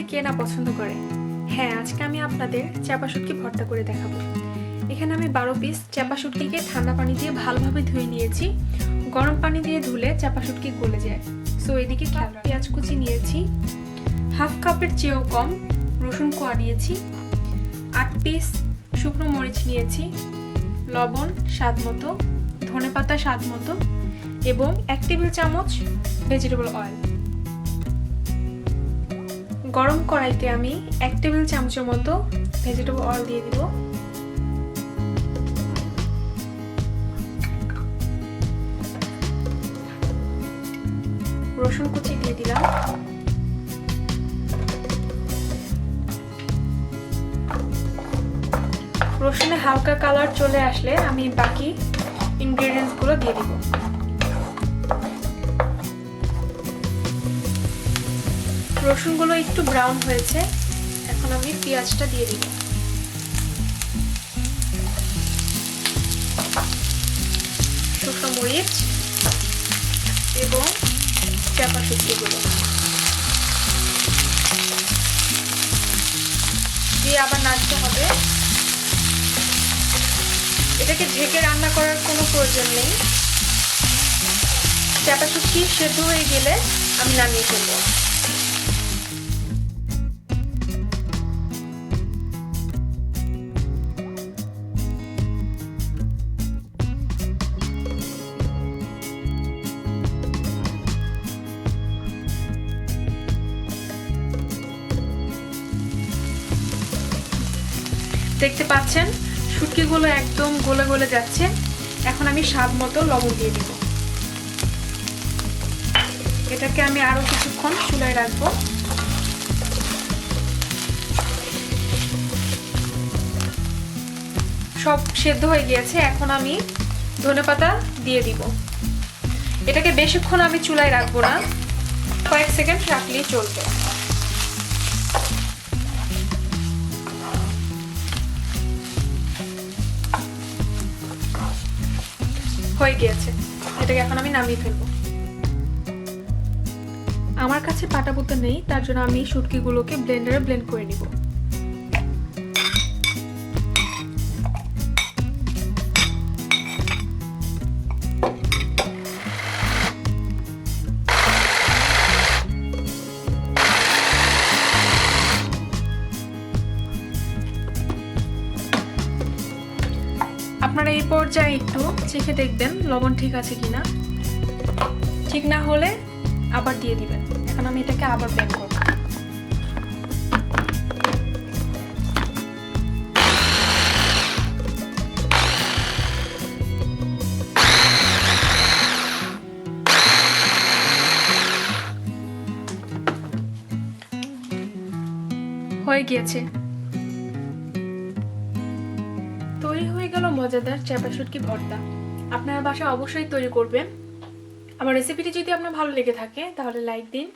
খেতে কে না পছন্দ করে? হ্যাঁ আজকে আমি আপনাদের চাপা শুটকি ভর্তা করে দেখাবো। এখানে আমি বারো পিস চাপা শুটকিকে ঠান্ডা পানি দিয়ে ভালোভাবে ধুয়ে নিয়েছি। গরম পানি দিয়ে ধুলে চাপা শুটকি গলে যায়। সো এদিকে পেঁয়াজ কুচি নিয়েছি। হাফ কাপের চেয়েও কম রসুন কোয়া নিয়েছি। আট পিস শুকনো মরিচ নিয়েছি। লবণ স্বাদ মতো ধনে পাতা স্বাদ মতো এবং এক টেবিল চামচ ভেজিটেবল অয়েল গরম কড়াইতে আমি এক টেবিল চামচের মতো ভেজিটেবল অয়েল দিয়ে দিব। রসুন কুচি দিয়ে দিলাম। রসুনে হালকা কালার চলে আসলে আমি বাকি ইনগ্রেডিয়েন্টসগুলো দিয়ে দিব। রসুনগুলো একটু ব্রাউন হয়েছে, এখন আমি পেঁয়াজটা দিয়ে দিব। শুকনো মরিচ এবং চাপা শুকিগুলো দিয়ে আবার নাড়তে হবে। এটাকে ঢেকে রান্না করার কোনো প্রয়োজন নেই। চাপা শুটকি সেদ্ধ হয়ে গেলে আমি নামিয়ে ফেলব। দেখতে পাচ্ছেন? শুটকিগুলো একদম গলে গলে যাচ্ছে। এখন আমি স্বাদ মতো লবণ দিয়ে দিব। এটাকে আমি আরও কিছুক্ষণ চুলায় রাখব। সব সেদ্ধ হয়ে গিয়েছে। এখন আমি ধনেপাতা দিয়ে দিব। এটাকে বেশিক্ষণ আমি চুলায় রাখব না। কয়েক সেকেন্ড রাখলেই চলবে। হয়ে গিয়েছে। এটাকে এখন আমি নামিয়ে ফেলব। আমার কাছে পাটা বুতা নেই, তার জন্য আমি শুটকিগুলোকে ব্লেন্ডারে ব্লেন্ড করে নিব। আপনারা এই পর্যায়ে একটু চেখে দেখবেন লবণ ঠিক আছে কি না ঠিক না হলে আবার দিয়ে দিবেন। এখন আমি এটাকে আবার ব্লেন্ড করব। হয়ে গিয়েছে। তৈরি হয়ে গেল মজাদার চ্যাপা শুটকি ভর্তা আপনারা বাসা অবশ্যই তৈরি করবেন। আমার রেসিপিটি যদি আপনার ভালো লেগে থাকে, তাহলে লাইক দিন।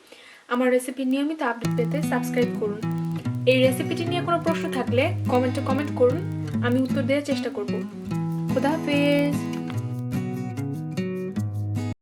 আমার রেসিপির নিয়মিত আপডেট পেতে সাবস্ক্রাইব করুন। এই রেসিপিটি নিয়ে কোনো প্রশ্ন থাকলে কমেন্টে কমেন্ট করুন। আমি উত্তর দেওয়ার চেষ্টা করব। খুদা হাফেজ।